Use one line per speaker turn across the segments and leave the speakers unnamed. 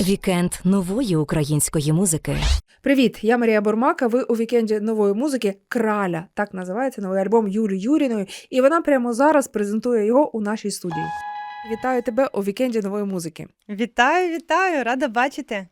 Вікенд нової української музики.
Привіт, я Марія Бурмака. Ви у вікенді нової музики Краля. Так називається новий альбом Юлі Юріної, і вона прямо зараз презентує його у нашій студії. Вітаю тебе у вікенді нової музики.
Вітаю, вітаю, рада бачити.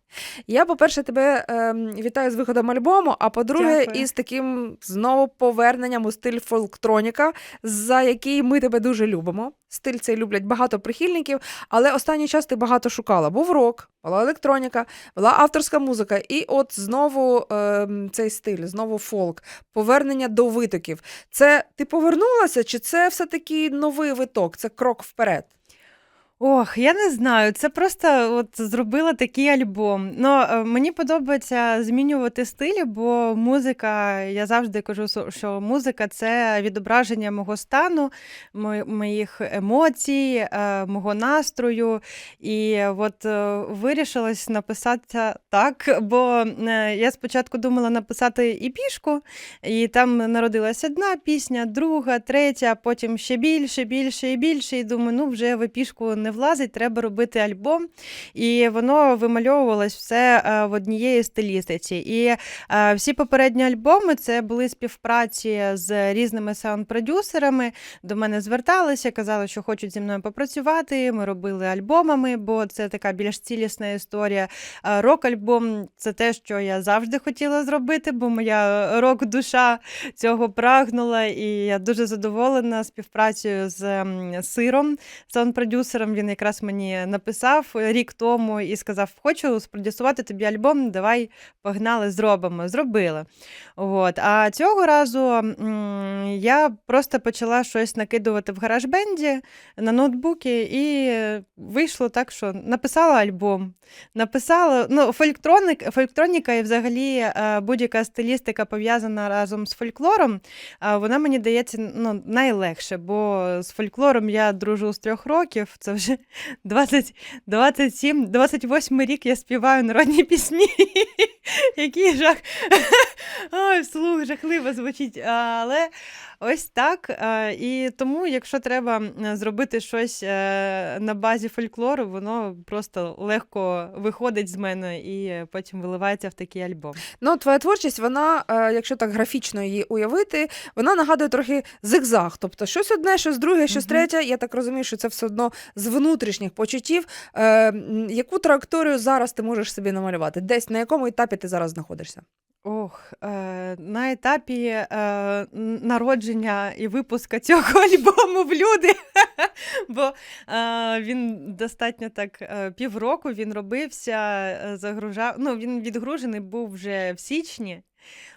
Я, по-перше, тебе ем, вітаю з виходом альбому. А по-друге,
Дякую.
із таким знову поверненням у стиль фолктроніка, за який ми тебе дуже любимо. Стиль цей люблять багато прихильників, але останній час ти багато шукала. Був рок, була електроніка, була авторська музика, і от знову ем, цей стиль, знову фолк, повернення до витоків. Це ти повернулася, чи це все-таки новий виток? Це крок вперед?
Ох, я не знаю. Це просто от зробила такий альбом. Ну, мені подобається змінювати стилі, бо музика, я завжди кажу, що музика це відображення мого стану, моїх емоцій, е, мого настрою. І от е, вирішилась написати так, бо я спочатку думала написати і пішку, і там народилася одна пісня, друга, третя, потім ще більше, більше і більше. І думаю, ну вже в епішку не влазить, треба робити альбом. І воно вимальовувалось все е, в однієї стилістиці. І е, всі попередні альбоми це були співпраці з різними саунд-продюсерами. До мене зверталися, казали, що хочуть зі мною попрацювати. Ми робили альбомами, бо це така більш цілісна історія. Е, Рок-альбом це те, що я завжди хотіла зробити, бо моя рок-душа цього прагнула, і я дуже задоволена співпрацею з ем, сиром, саунд-продюсером. Він якраз мені написав рік тому і сказав: Хочу спродюсувати тобі альбом, давай погнали, зробимо. Зробила. От. А цього разу м, я просто почала щось накидувати в гараж-бенді на ноутбуки, і вийшло так, що написала альбом. Написала, ну, фольктроник, фольктроніка і взагалі е, будь-яка стилістика пов'язана разом з фольклором, вона мені дається ну, найлегше, бо з фольклором я дружу з трьох років, це вже 20, 27, 28 рік я співаю народні пісні. Який жах. Ой, вслух жахливо звучить. Але ось так. е, І тому, якщо треба зробити щось е, на базі фольклору, воно просто легко виходить з мене і потім виливається в такий альбом.
Ну, твоя творчість, вона, е, якщо так графічно її уявити, вона нагадує трохи зигзаг. Тобто щось одне, щось друге, щось
Мгм.
третє. Я так розумію, що це все одно з внутрішніх почуттів. Яку траєкторію зараз ти можеш собі намалювати? Десь на якому етапі ти зараз знаходишся?
Ох, е, на етапі е, народження і випуска цього альбому в люди, бо е, він достатньо так е, півроку він робився, е, загружав. Ну, він відгружений був вже в січні.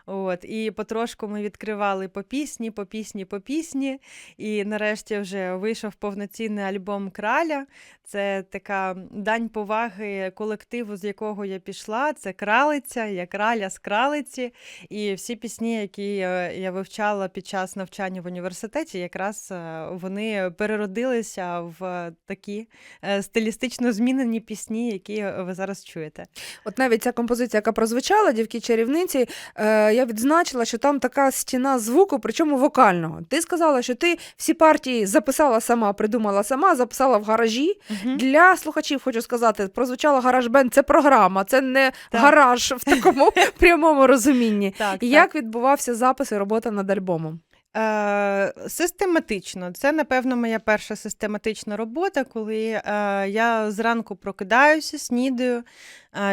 От, і потрошку ми відкривали по пісні, по пісні, по пісні. І нарешті вже вийшов повноцінний альбом Краля. Це така дань поваги колективу, з якого я пішла. Це кралиця, я краля з кралиці. І всі пісні, які е, я вивчала під час навчання в університеті, якраз е, вони переродилися в такі е, стилістично змінені пісні, які ви зараз чуєте.
От навіть ця композиція, яка прозвучала, дівки чарівниці, я відзначила, що там така стіна звуку, причому вокального. Ти сказала, що ти всі партії записала сама, придумала сама, записала в гаражі. Для слухачів хочу сказати, прозвучала гараж бенд це програма, це не
Так.
гараж в такому прямому розумінні.
Так,
І як відбувався запис і робота над альбомом?
Е, систематично. Це, напевно, моя перша систематична робота, коли е, я зранку прокидаюся, снідаю,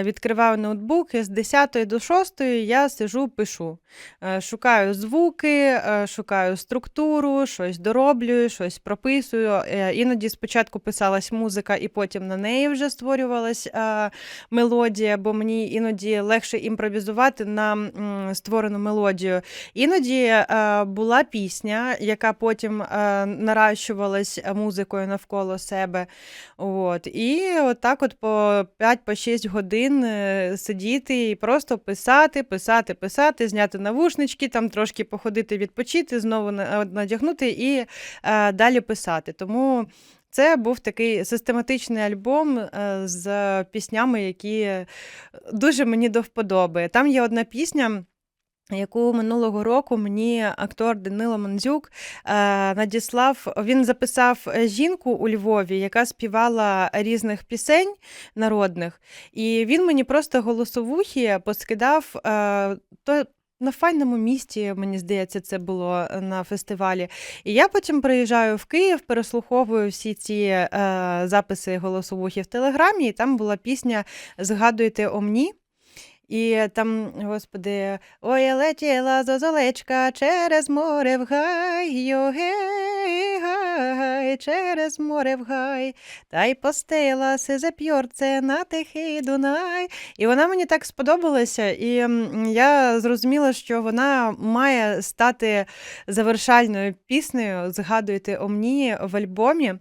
відкриваю ноутбук з 10 до 6 я сижу, пишу. Е, шукаю звуки, е, шукаю структуру, щось дороблюю, щось прописую. Е, іноді спочатку писалась музика, і потім на неї вже створювалась мелодія, бо мені іноді легше імпровізувати на створену мелодію. Іноді була пісня, яка потім наращувалась музикою навколо себе. От. І отак от по 5-6 годин е, сидіти і просто писати, писати, писати, зняти навушнички, там трошки походити, відпочити, знову надягнути і е, далі писати. Тому це був такий систематичний альбом е, з піснями, які дуже мені до вподоби. Там є одна пісня. Яку минулого року мені актор Данило Мандзюк е, надіслав. Він записав е, жінку у Львові, яка співала різних пісень народних, і він мені просто голосовухи поскидав е, то. На файному місті, мені здається, це було на фестивалі. І я потім приїжджаю в Київ, переслуховую всі ці е, записи голосовухи в Телеграмі, і там була пісня Згадуйте о мені. І там, господи, ой, я летіла зозолечка через море в гай, йогей, гай, через море в гай, та й постила запьорце на тихий Дунай. І вона мені так сподобалася, і я зрозуміла, що вона має стати завершальною піснею Згадуйте о мені в альбомі.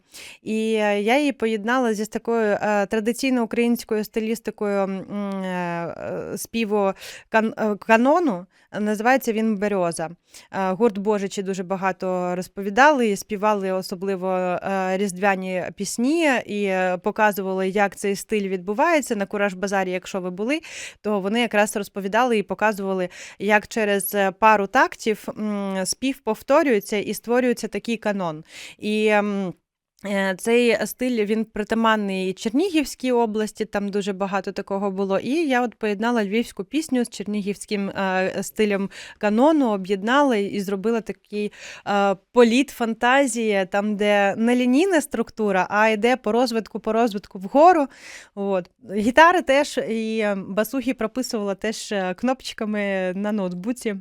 І я її поєднала зі такою е, традиційно українською стилістикою е, співу е, канону. Називається він Береза. Е, Гурт Божичі дуже багато розповідали і співали особливо е, різдвяні пісні і показували, як цей стиль відбувається на Кураж Базарі. Якщо ви були, то вони якраз розповідали і показували, як через пару тактів спів повторюється і створюється такий канон. І Цей стиль він притаманний Чернігівській області, там дуже багато такого було. І я от поєднала львівську пісню з чернігівським е, стилем канону, об'єднала і зробила такий е, політ фантазії, там, де не лінійна структура, а йде по розвитку, по розвитку вгору. От. Гітари теж і басухи прописувала теж е, кнопочками на ноутбуці.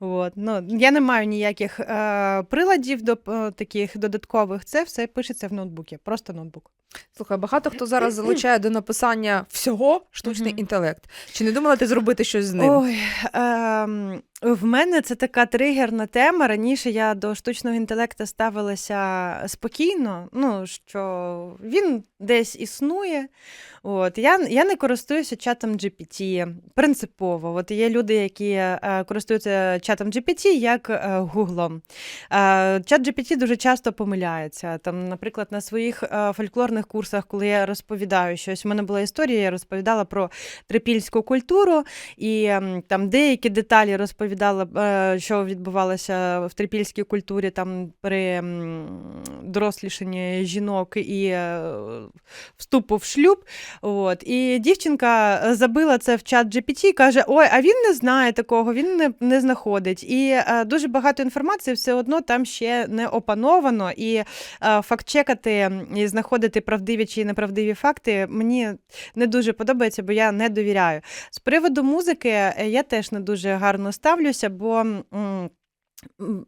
От. Ну, я не маю ніяких е, приладів до е, таких додаткових. Це все пишеться в ноутбуці, просто ноутбук.
Слухай, багато хто зараз залучає до написання всього штучний інтелект. Чи не думала ти зробити щось з ним?
Ой, ем, в мене це така тригерна тема. Раніше я до штучного інтелекту ставилася спокійно, ну що він десь існує. От я, я не користуюся чатом GPT принципово. От є люди, які е, користуються чатом GPT як е, Гуглом. Е, чат GPT дуже часто помиляється. Там, наприклад, на своїх фольклорних курсах, коли я розповідаю щось, у мене була історія, я розповідала про трипільську культуру, і там деякі деталі розповідала, е, що відбувалося в трипільській культурі там при м, дорослішанні жінок і е, вступу в шлюб. От. І дівчинка забила це в чат GPT і каже: Ой, а він не знає такого, він не, не знаходить. І е, дуже багато інформації все одно там ще не опановано. І факт-чекати і знаходити правдиві чи неправдиві факти мені не дуже подобається, бо я не довіряю. З приводу музики я теж не дуже гарно ставлюся, бо.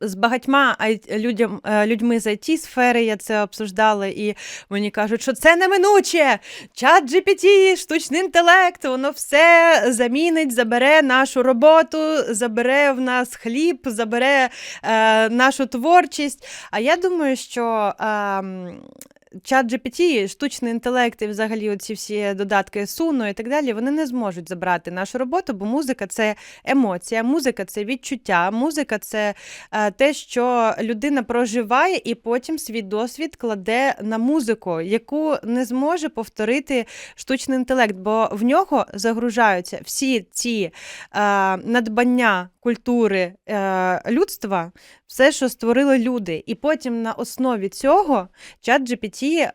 З багатьма людям, е, людьми з it сфери я це обсуждала, і мені кажуть, що це неминуче. Чат GPT, штучний інтелект, воно все замінить, забере нашу роботу, забере в нас хліб, забере е, нашу творчість. А я думаю, що. ем, Чат GPT, штучний інтелект і взагалі оці всі додатки Суно і так далі, вони не зможуть забрати нашу роботу, бо музика це емоція, музика це відчуття, музика це е, те, що людина проживає і потім свій досвід кладе на музику, яку не зможе повторити штучний інтелект, бо в нього загружаються всі ці е, надбання культури е, людства, все, що створили люди. І потім на основі цього чат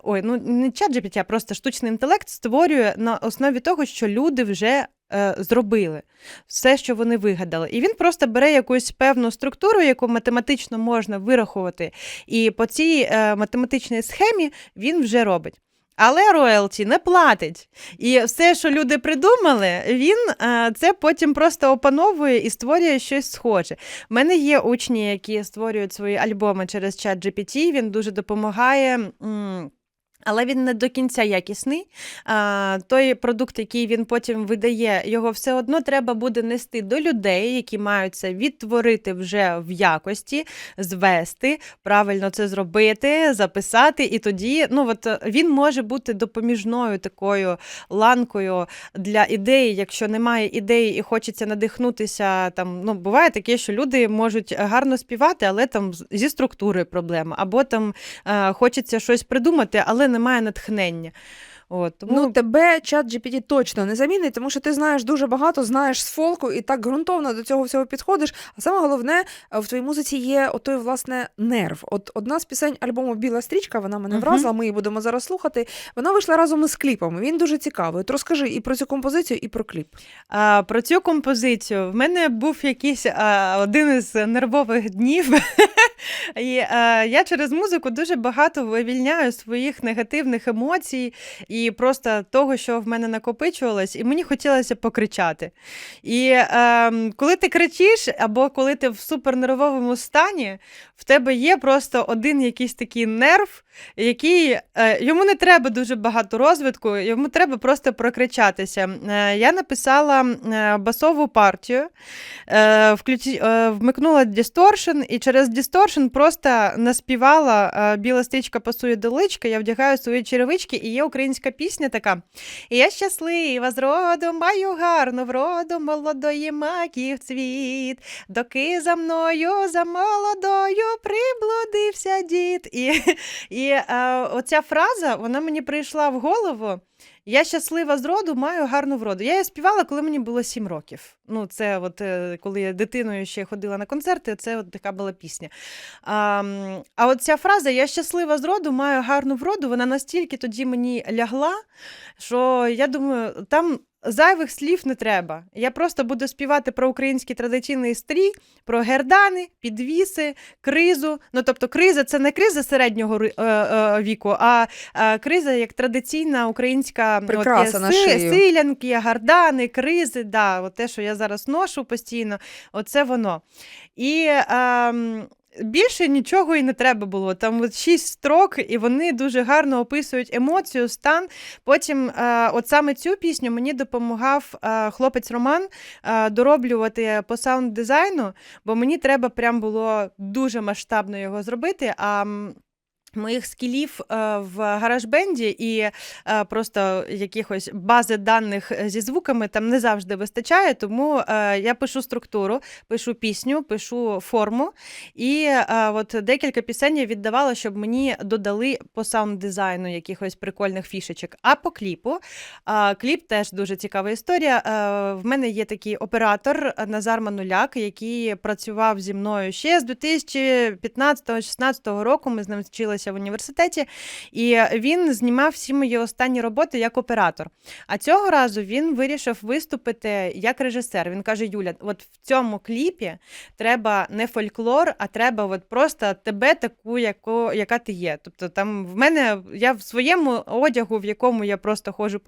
Ой, ну не чат GPT, а просто штучний інтелект створює на основі того, що люди вже е, зробили, все, що вони вигадали. І він просто бере якусь певну структуру, яку математично можна вирахувати, і по цій е, математичній схемі він вже робить. Але роялті не платить. І все, що люди придумали, він е, це потім просто опановує і створює щось схоже. У мене є учні, які створюють свої альбоми через чат GPT, він дуже допомагає. Але він не до кінця якісний. А, той продукт, який він потім видає, його все одно треба буде нести до людей, які мають це відтворити вже в якості, звести, правильно це зробити, записати. І тоді ну, от, е, він може бути допоміжною такою ланкою для ідеї, якщо немає ідеї і хочеться надихнутися. Там, ну, буває таке, що люди можуть гарно співати, але там зі структурою проблема, або там е, хочеться щось придумати, але немає натхнення. От, тому
Ну, тебе чат GPT точно не замінить, тому що ти знаєш дуже багато, знаєш з фолку і так ґрунтовно до цього всього підходиш. А саме головне, е, в твоїй музиці є отой, власне, нерв. От одна з пісень альбому Біла стрічка, вона мене
Мгм.
вразила, ми її будемо зараз слухати. Вона вийшла разом із кліпом. Він дуже цікавий. От розкажи і про цю композицію, і про кліп.
А, про цю композицію в мене був якийсь а, один із нервових днів. І а, я через музику дуже багато вивільняю своїх негативних емоцій і просто того, що в мене накопичувалось, і мені хотілося покричати. І е, коли ти кричиш, або коли ти в супернервовому стані, в тебе є просто один якийсь такий нерв, який е, йому не треба дуже багато розвитку, йому треба просто прокричатися. Е, я написала е, басову партію, е, включи, е, вмикнула дисторшн, і через дисторшн просто наспівала е, біла стрічка пасує до личка, я вдягаю свої черевички, і є українська пісня така. Я щаслива з роду, маю гарну вроду, молодої маків цвіт, доки за мною, за молодою приблудився дід. І, і а, оця фраза, вона мені прийшла в голову. Я щаслива з роду, маю гарну вроду. Я її співала, коли мені було 7 років. Ну, це от е, коли я дитиною ще ходила на концерти, це от така була пісня. А, а от ця фраза Я щаслива з роду, маю гарну вроду, вона настільки тоді мені лягла, що я думаю, там. Зайвих слів не треба. Я просто буду співати про український традиційний стрій, про гердани, підвіси, кризу. Ну тобто, криза це не криза середнього е, е, віку, а е, криза як традиційна українська
Прикраса
от,
на
є
шию.
силянки, гардани, кризи. Да, от те, що я зараз ношу постійно, оце воно. І ем, більше нічого і не треба було. Там от шість строк, і вони дуже гарно описують емоцію, стан. Потім, е, от саме цю пісню мені допомагав е, хлопець Роман е, дороблювати по саунд дизайну, бо мені треба прям було дуже масштабно його зробити. А Моїх скілів е, в гаражбенді і е, просто якихось бази даних зі звуками там не завжди вистачає, тому е, я пишу структуру, пишу пісню, пишу форму. І е, от декілька пісень я віддавала, щоб мені додали по саунд-дизайну якихось прикольних фішечок. А по кліпу е, кліп теж дуже цікава історія. Е, в мене є такий оператор Назар Мануляк, який працював зі мною ще з 2015-16 року. Ми з ним вчилися в університеті, і він знімав всі мої останні роботи як оператор. А цього разу він вирішив виступити як режисер. Він каже: Юля, от в цьому кліпі треба не фольклор, а треба от просто тебе таку, яко, яка ти є. Тобто там в мене я в своєму одягу, в якому я просто ходжу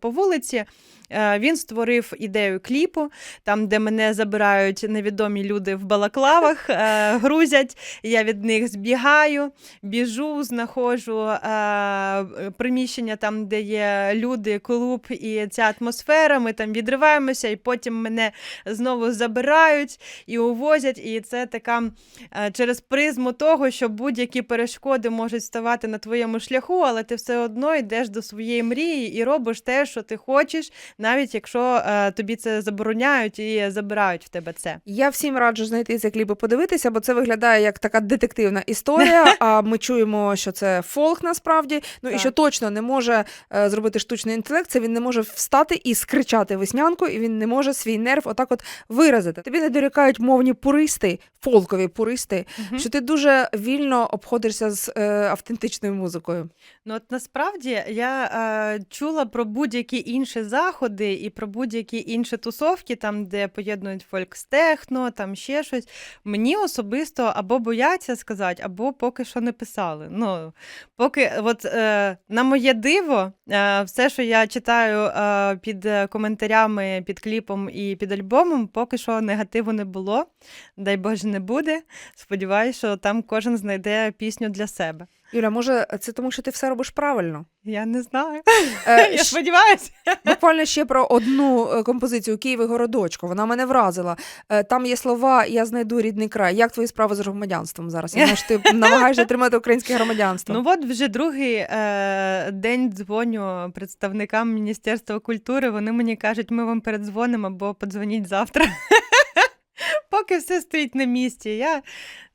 по вулиці. е, Він створив ідею кліпу, там, де мене забирають невідомі люди в балаклавах, е, грузять. Я від них збігаю, біжу, знаходжу е, приміщення там, де є люди, клуб і ця атмосфера. Ми там відриваємося, і потім мене знову забирають і увозять. І це така е, через призму того, що будь-які перешкоди можуть ставати на твоєму шляху, але ти все одно йдеш до своєї мрії і робиш те, що ти хочеш, навіть якщо е, тобі це забороняють і забирають в тебе це.
Я всім раджу знайти цей кліп і подивитися, бо це виглядає як така детективна історія. А ми чуємо, що це фолк насправді. Ну і що точно не може е, зробити штучний інтелект, це він не може встати і скричати веснянку, і він не може свій нерв отак от виразити. Тобі не дорікають мовні пуристи, фолкові пуристи, що ти дуже вільно обходишся з е, автентичною музикою.
Ну от насправді я е, чула про будь-які інші заходи і про будь-які інші тусовки, там де поєднують фольк з техно, там ще щось. Мені особисто або бояться сказати, або поки що не писали. Ну поки, от е, на моє диво, е, все, що я читаю е, під коментарями, під кліпом і під альбомом, поки що негативу не було. Дай Боже, не буде. Сподіваюся, що там кожен знайде пісню для себе.
Юля, може, це тому, що ти все робиш правильно?
Я не знаю.
Е,
Я сподіваюся.
Буквально ще про одну е, композицію Київ і городочку. Вона мене вразила. Е, Там є слова Я знайду рідний край. Як твої справи з громадянством зараз? Я що ти намагаєшся отримати українське громадянство.
Ну от вже другий е, день дзвоню представникам Міністерства культури. Вони мені кажуть, ми вам передзвонимо або подзвоніть завтра. Поки все стоїть на місці. Я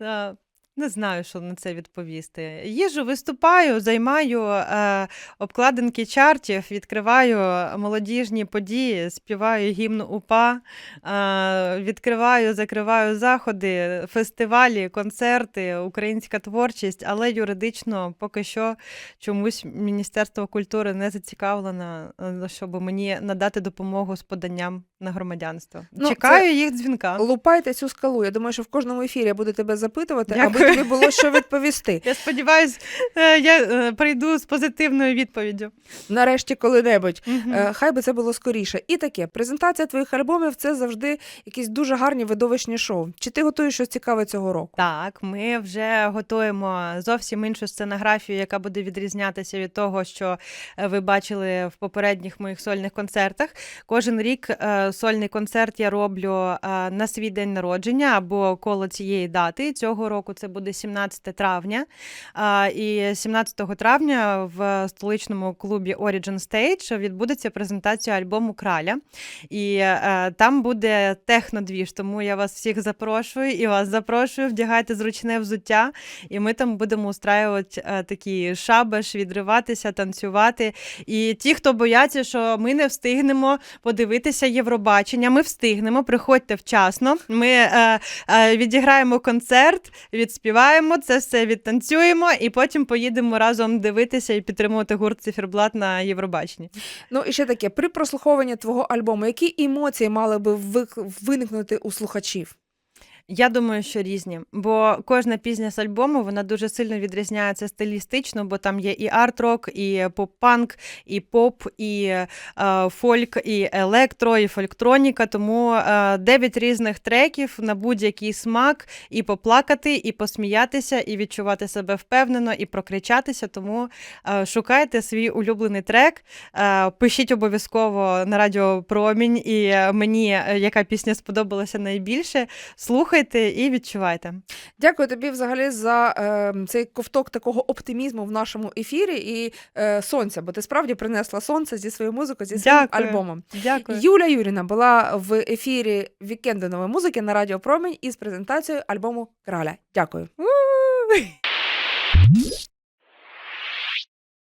е, Не знаю, що на це відповісти. Їжу, виступаю, займаю е, обкладинки чартів, відкриваю молодіжні події, співаю гімн УПА, е, відкриваю, закриваю заходи, фестивалі, концерти, українська творчість, але юридично поки що чомусь Міністерство культури не зацікавлено, е, щоб мені надати допомогу з поданням на громадянство.
Ну,
Чекаю їх дзвінка.
Лупайте цю скалу. Я думаю, що в кожному ефірі я буду тебе запитувати, аби тобі було що відповісти.
Я сподіваюся, я е, прийду з позитивною відповіддю.
Нарешті, коли-небудь. Е, Хай би це було скоріше. І таке, презентація твоїх альбомів це завжди якісь дуже гарні видовищні шоу. Чи ти готуєш щось цікаве цього року?
Так, ми вже готуємо зовсім іншу сценографію, яка буде відрізнятися від того, що е, ви бачили в попередніх моїх сольних концертах. Кожен рік е, сольний концерт я роблю е, на свій день народження або коло цієї дати. Цього року це буде 17 травня. І 17 травня в столичному клубі Origin Stage відбудеться презентація альбому Краля. І е, там буде технодвіж, тому я вас всіх запрошую і вас запрошую, вдягайте зручне взуття, і ми там будемо устраювати е, такі шабаш, відриватися, танцювати. І ті, хто бояться, що ми не встигнемо подивитися Євробачення, ми встигнемо. Приходьте вчасно. Ми е, е, відіграємо концерт, відспіваємо це все, відтанцюємо, і потім поїдемо разом дивитися і підтримувати гурт Циферблат на Євробаченні.
Ну і ще таке, при прослуховуванні твого альбому, які емоції мали би виникнути у слухачів?
Я думаю, що різні, бо кожна пісня з альбому вона дуже сильно відрізняється стилістично, бо там є і арт-рок, і поп-панк, і поп, і е, фольк, і електро, і фольктроніка. Тому е, дев'ять різних треків на будь-який смак, і поплакати, і посміятися, і відчувати себе впевнено, і прокричатися. Тому е, шукайте свій улюблений трек, е, пишіть обов'язково на радіо Промінь, і мені е, яка пісня сподобалася найбільше. Слухайте і відчувайте.
Дякую тобі взагалі за е, цей ковток такого оптимізму в нашому ефірі і е, сонця, бо ти справді принесла сонце зі своєю музикою, зі своїм
Дякую.
альбомом.
Дякую.
Юля Юріна була в ефірі Вікенду нової музики на Радіо Промінь із презентацією альбому Краля. Дякую.